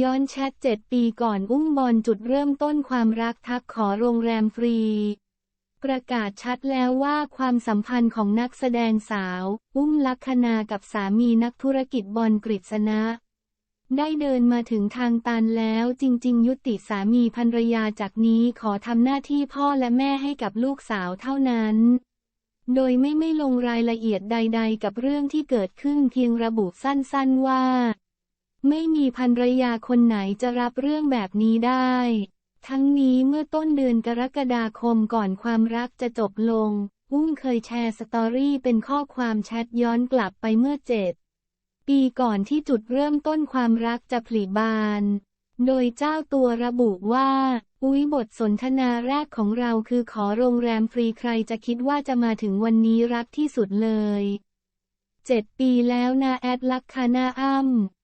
ย้อนแชทเจ็ดปีก่อนอุ้มบอลจุดเริ่มต้นความรักทักขอโรงแรมฟรี ประกาศชัดแล้วว่าความสัมพันธ์ของนักแสดงสาว อุ้มลักษณากับสามีนักธุรกิจบอลกฤษณะ ได้เดินมาถึงทางตันแล้วจริง ๆ ยุติสามีภรรยาจากนี้ขอทำหน้าที่พ่อและแม่ให้กับลูกสาวเท่านั้น โดยไม่ไม่ลงรายละเอียดใด ๆ กับเรื่องที่เกิดขึ้นเพียงระบุสั้นๆว่า ไม่มีภรรยาคนไหนจะรับเรื่องแบบนี้ได้ ทั้งนี้เมื่อต้นเดือนกรกฎาคมก่อนความรักจะจบลง อุ้มเคยแชร์สตอรี่เป็นข้อความแชทย้อนกลับไปเมื่อเจ็ดปีก่อนที่จุดเริ่มต้นความรักจะผลิบาน โดยเจ้าตัวระบุว่า อุ๊ยบทสนทนาแรกของเราคือขอโรงแรมฟรีใครจะคิดว่าจะมาถึงวันนี้รักที่สุดเลย เจ็ดปีแล้วนะแอดลักคานาอ้ำ